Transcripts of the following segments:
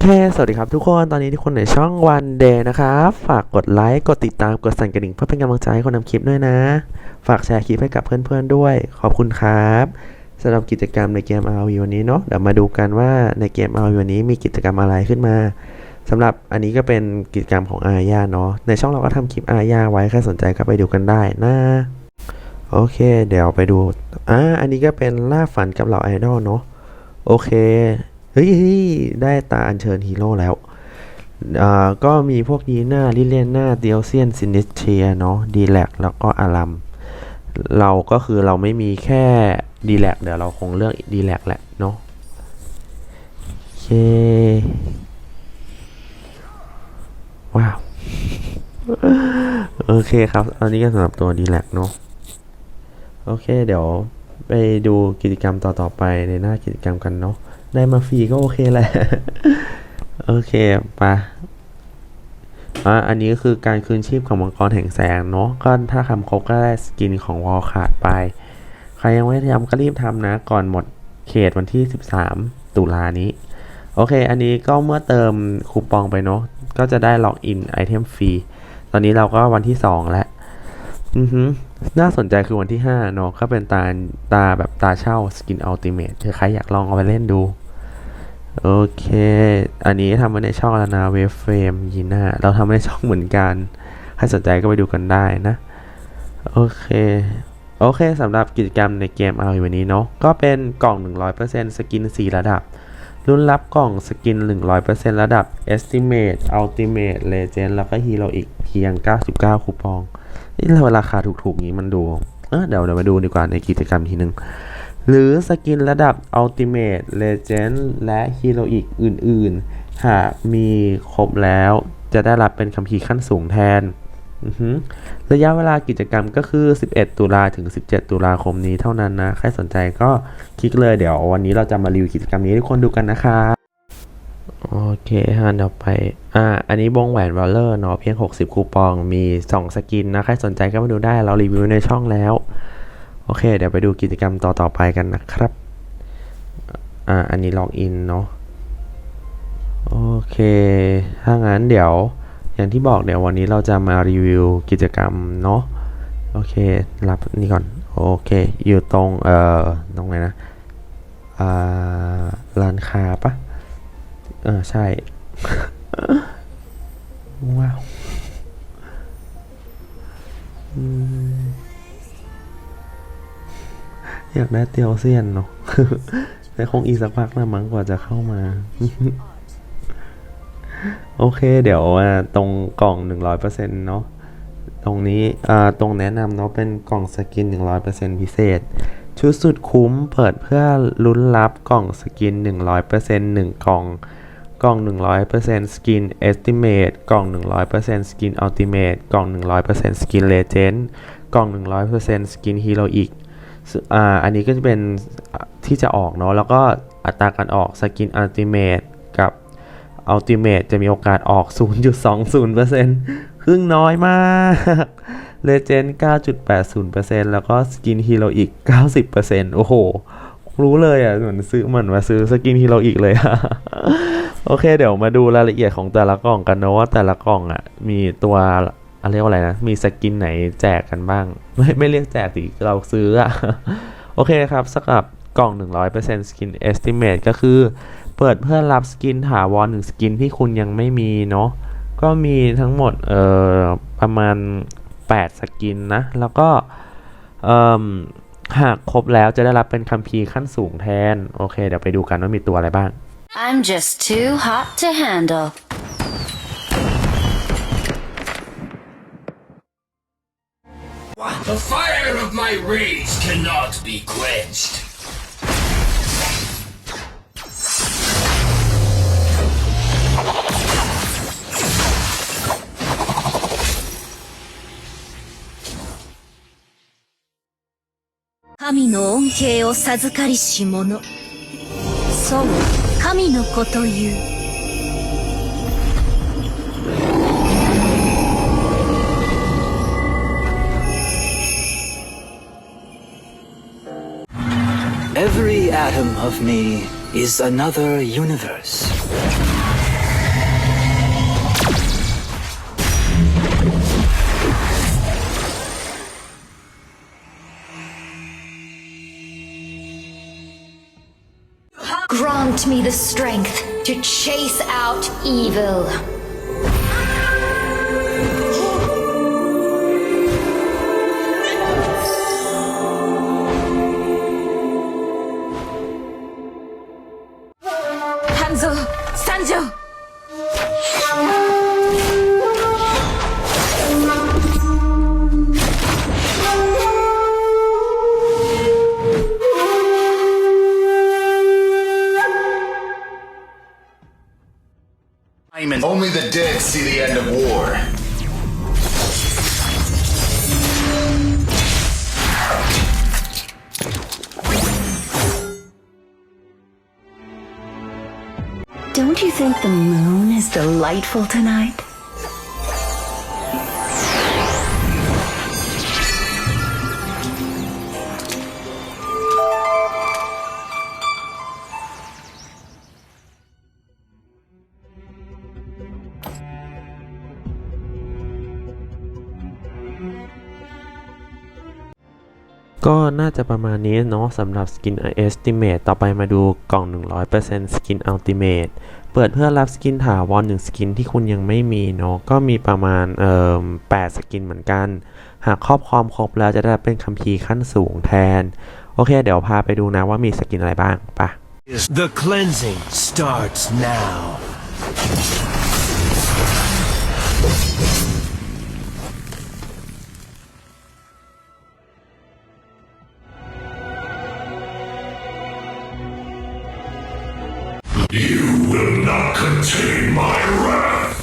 เค สวัสดีครับทุกคน ตอนนี้ทุกคนในช่อง One Day นะครับ ฝากกดไลค์ กดติดตาม กดสั่นกระดิ่งเพื่อเป็นกำลังใจให้คนทำคลิปด้วยนะ ฝากแชร์คลิปให้กับเพื่อนๆด้วย ขอบคุณครับสำหรับกิจกรรมในเกม RV วันนี้เนาะ เดี๋ยวมาดูกันว่าในเกม RV วันนี้มีกิจกรรมอะไรขึ้นมาสำหรับอันนี้ก็เป็นกิจกรรมของอาญาเนาะ ในช่องเราก็ทำคลิปอาญาไว้ ใครสนใจก็ไปดูกันได้นะโอเค เดี๋ยวไปดู อ่า อันนี้ก็เป็นล่าฝันกับเหล่าไอดอลเนาะ โอเค เฮ้ยได้ตาอัญเชิญฮีโร่แล้วก็มีพวกยีน่าลิเลียนาเดียเซียนซินิสเทียเนาะดีแลกแล้วก็อารัมเราก็คือเราไม่มีแค่ดีแลกเดี๋ยวเราคงเลือกดีแลกแหละเนาะโอเคว้าวโอเคครับ อันนี้ก็สำหรับตัวดีแลกเนาะโอเค เดี๋ยวไปดูกิจกรรมต่อๆไปในหน้ากิจกรรมกันเนาะ ได้มาฟรีก็โอเคแหละ โอเคไปะอะอันนี้ก็คือการคืนชีพของมังกรแห่งแสงเนาะก็ถ้าทำครบก็ได้สกินของวอลขาดไป ใครยังไม่ทำก็รีบทำนะ ก่อนหมดเขตวันที่ 13 ตุลานี้ โอเค อันนี้ก็เมื่อเติมคูปองไปเนาะก็จะได้ล็อกอินไอเทมฟรี ตอนนี้เราก็วันที่ 2 แล้ว อือฮึ น่าสนใจคือวันที่5เนาะก็เป็นตาตาแบบตาเช่าสกินอัลติเมทใครอยากลองเอาไปเล่นดู โอเค อันนี้ทำมาในช่องแล้วนะเวฟเฟรมยีน่าเราทำมาในช่องเหมือนกัน ใครสนใจก็ไปดูกันได้นะ โอเค โอเคสำหรับกิจกรรมในเกมเอาวันนี้เนาะก็เป็นกล่อง 100%สกิน 4 ระดับ รุ่นรับกล่องสกิน 100%ระดับ Estimate Ultimate Legend แล้วก็ Heroic เพียง 99 คูปอง เราราคาถูกๆนี้มันดูเออเดี๋ยวเดี๋ยวมาดูดีกว่าในกิจกรรมทีหนึ่งหรือสกินระดับ Ultimate Legend และ Heroic อื่นๆ หากมีครบแล้วจะได้รับเป็นคัมภีร์ขั้นสูงแทน ระยะเวลากิจกรรมก็คือ 11 ตุลาถึง 17 ตุลาคมนี้เท่านั้นนะ ใครสนใจก็คลิกเลยเดี๋ยววันนี้เราจะมารีวิวกิจกรรมนี้ให้ทุกคนดูกันนะครับ โอเคฮะเดี๋ยวไป อ่า อันนี้วงแหวนวอลเลอร์เนาะเพียง 60 คูปองมี 2 สกินนะ ใครสนใจก็มาดูได้เรารีวิวในช่องแล้ว โอเค เดี๋ยวไปดูกิจกรรมต่อๆไปกันนะครับ อ่า อันนี้ล็อกอินเนาะ โอเค ถ้างั้นเดี๋ยว อย่างที่บอกเดี๋ยววันนี้เราจะมารีวิวกิจกรรมเนาะ โอเค รับนี่ก่อน โอเค อยู่ตรง เอ่อ ตรงไหนนะ อ่าร้านค้าปะ เออใช่ ว้าวอืมอยากได้เตียวเซียนเนาะแต่คงอีกสักพักนะมั้งกว่าจะเข้ามา โอเค เดี๋ยวอ่าตรงกล่อง100%เนาะตรงนี้อ่าตรงแนะนำเนาะเป็นกล่องสกิน100%พิเศษ ชุดสุดคุ้มเปิดเพื่อลุ้นรับกล่องสกิน100% 1กล่อง กล่อง 100%สกิน Estimate กล่อง 100%สกิน Ultimate กล่อง 100%สกิน Legend กล่อง 100%สกิน Heroic อ่า อันนี้ก็จะเป็นที่จะออกเนาะ แล้วก็อัตราการออกสกิน Ultimate กับ Ultimate จะมีโอกาสออก 0.20%ครึ่งน้อยมาก Legend 9.80%แล้วก็สกิน Heroic 90%โอ้โห รู้เลยอะเหมือนซื้อเหมือนมาซื้อสกิน Heroic เลยอะโอเค เดี๋ยวมาดูรายละเอียดของแต่ละกล่องกันนะว่าแต่ละกล่องอะ มีตัวอะไรเรียกว่าอะไรนะ มีสกินไหนแจกกันบ้าง ไม่ไม่เรียกแจกสิเราซื้ออะโอเคครับสำหรับกล่อง 100%สกิน estimate ก็คือ เปิดเพื่อรับสกินถาวรหนึ่งสกินที่คุณยังไม่มีเนาะก็มีทั้งหมดเอ่อประมาณ 8 สกินนะ แล้วก็เอ่ม หากครบแล้วจะได้รับเป็นคัมภีร์ขั้นสูงแทน โอเค เดี๋ยวไปดูกันว่ามีตัวอะไรบ้าง I'm just too hot to handle. The fire of my rage cannot be quenched. Kami の恩恵を授かりし者そう神の子という Every atom of me is another universe. Grant me the strength to chase out evil. Don't you think the moon is delightful tonight?. ก็น่าจะประมาณนี้เนาะสำหรับ Skin Estimate ต่อไปมาดูกล่อง 100% Skin Ultimate เปิดเพื่อรับสกินถาวรหนึ่งสกินที่คุณยังไม่มีเนาะก็มีประมาณเอ่อ8สกินเหมือนกัน หากครอบครองครบแล้วจะได้เป็นคัมภีร์ขั้นสูงแทน โอเค เดี๋ยวพาไปดูนะว่ามีสกินอะไรบ้างไปะ The cleansing starts now. Contain my wrath.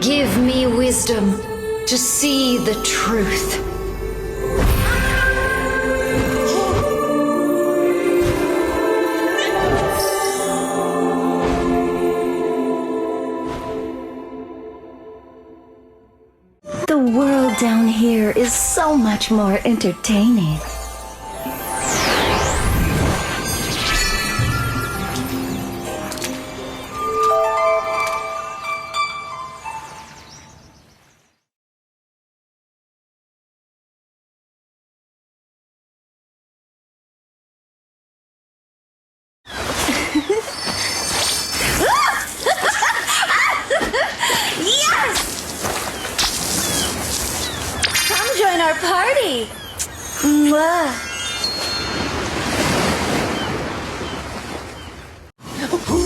Give me wisdom to see the truth. Is so much more entertaining.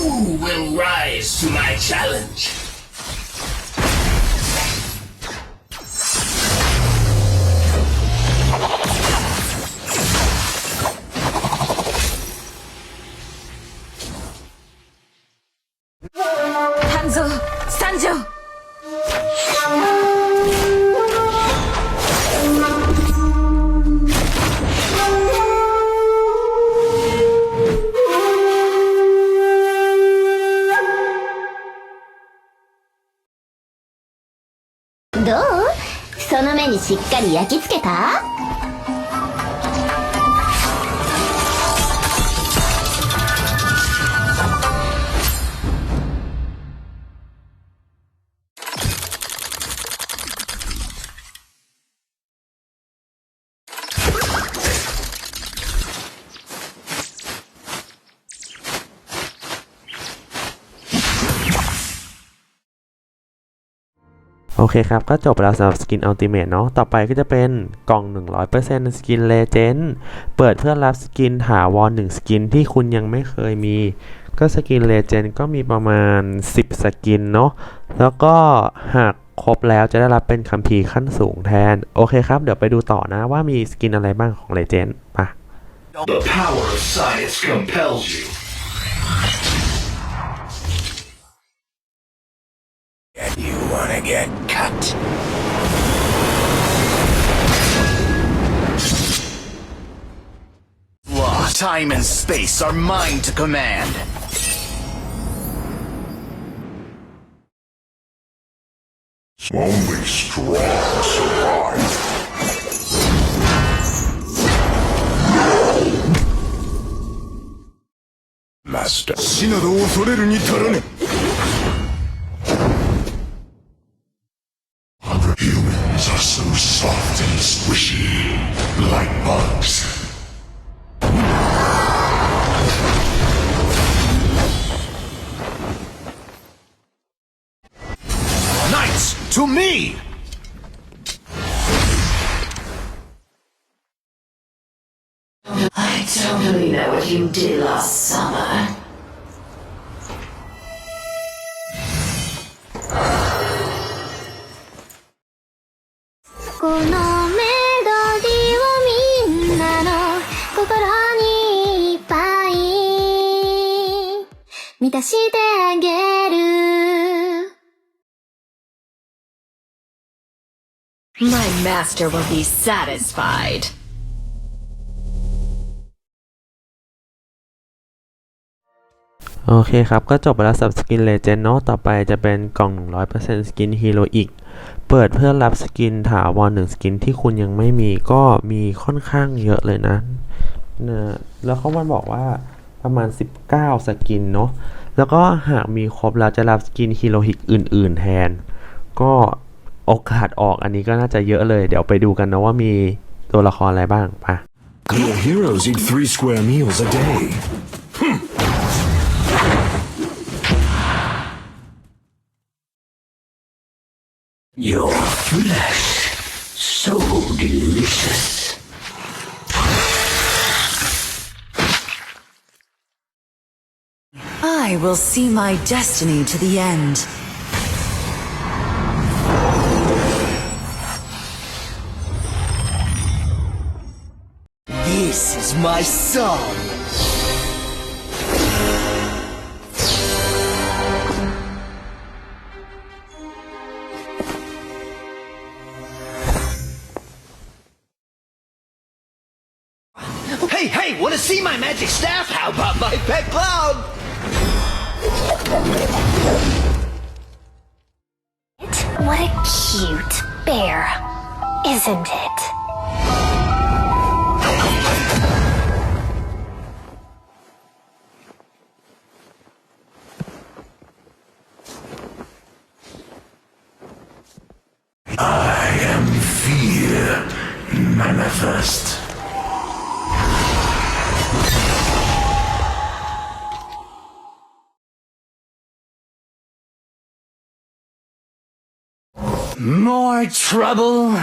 Who will rise to my challenge? しっかり焼き付けた?". โอเคครับ ก็จบไปแล้วสำหรับ Skin Ultimate เนาะ ต่อไปก็จะเป็นกล่อง 100% Skin Legend เปิดเพื่อรับสกินถาวร1สกินที่คุณยังไม่เคยมี ก็สกิน Legend ก็มีประมาณ 10 สกินเนาะ แล้วก็หากครบแล้วจะได้รับเป็นคัมภีร์ขั้นสูงแทน โอเคครับ เดี๋ยวไปดูต่อนะว่ามีสกินอะไรบ้างของ Legend ไปะ The power of science compels you. Wanna get cut. Law, time and space are mine to command. Only strong survive. Master. 死など恐れるに足らぬ me! I totally know what you did last summer. 満たしてあげる My master will be satisfied. โอเคครับ ก็จบไปแล้วสับสกินเลเจนด์เนาะต่อไปจะเป็นกล่อง 100%สกินฮีโรอีกเปิดเพื่อรับสกินถาวรหนึ่งสกินที่คุณยังไม่มีก็มีค่อนข้างเยอะเลยนะนะแล้วเขามันบอกว่าประมาณ 19 สกินเนาะแล้วก็หากมีครบแล้วจะรับสกินฮีโรอีกอื่น ๆ แทน ก็ โอกาสออกอันนี้ก็น่าจะเยอะเลย เดี๋ยวไปดูกันนะว่ามีตัวละครอะไรบ้างไป Your heroes eat three square meals a day. Your flesh, so delicious. I will see my destiny to the end. This is my song. Hey, hey, wanna see my magic staff? How about my pet cloud? What a cute bear, isn't it? More trouble?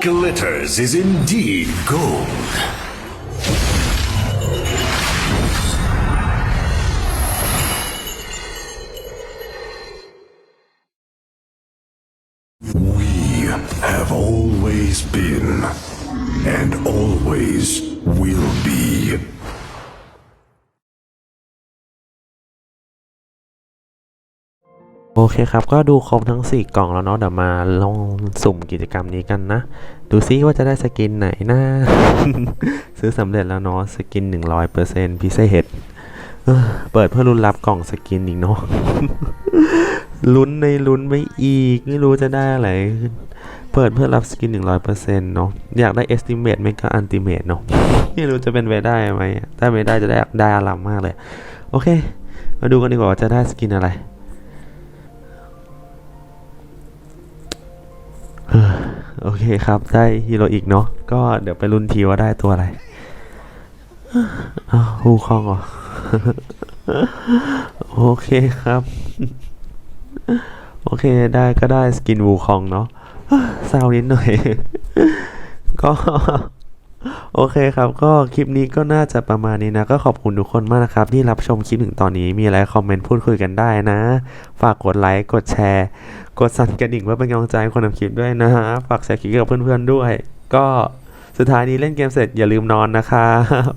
Glitters is indeed gold. โอเคครับ ก็ดูครบทั้ง 4 กล่องแล้วเนาะเดี๋ยวมาลองสุ่มกิจกรรมนี้กันนะ ดูซิว่าจะได้สกินไหนนะซื้อสำเร็จแล้วเนาะสกิน 100%พิเศษเออเปิดเพื่อลุ้นรับกล่องสกินอีกเนาะลุ้นในลุ้นไม่อีก ไม่รู้จะได้อะไร เปิดเพื่อรับสกิน 100%เนาะอยากได้ estimate ไม่ก็ ultimate เนาะไม่รู้จะเป็นไปได้ไหมถ้าไม่ได้จะได้ได้อลัมมากเลย โอเค มาดูกันดีกว่าว่าจะได้สกินอะไร โอเคครับ ได้ฮีโรอีกเนาะก็เดี๋ยวไปลุ้นทีว่าได้ตัวอะไรอ้าวฮูคองเหรอ โอเคครับ โอเคได้ก็ได้สกินวูคองเนาะเศร้านิดหน่อย ก็โอเคครับ ก็คลิปนี้ก็น่าจะประมาณนี้นะ ก็ขอบคุณทุกคนมากนะครับ ที่รับชมคลิปถึงตอนนี้มีอะไรคอมเมนต์พูดคุยกันได้นะ ฝากกดไลค์กดแชร์ กดสั่นกระดิ่งเพื่อเป็นกำลังใจคนทำคลิปด้วยนะฮะฝากแชร์คลิปกับเพื่อนๆด้วย ก็สุดท้ายนี้เล่นเกมเสร็จอย่าลืมนอนนะครับ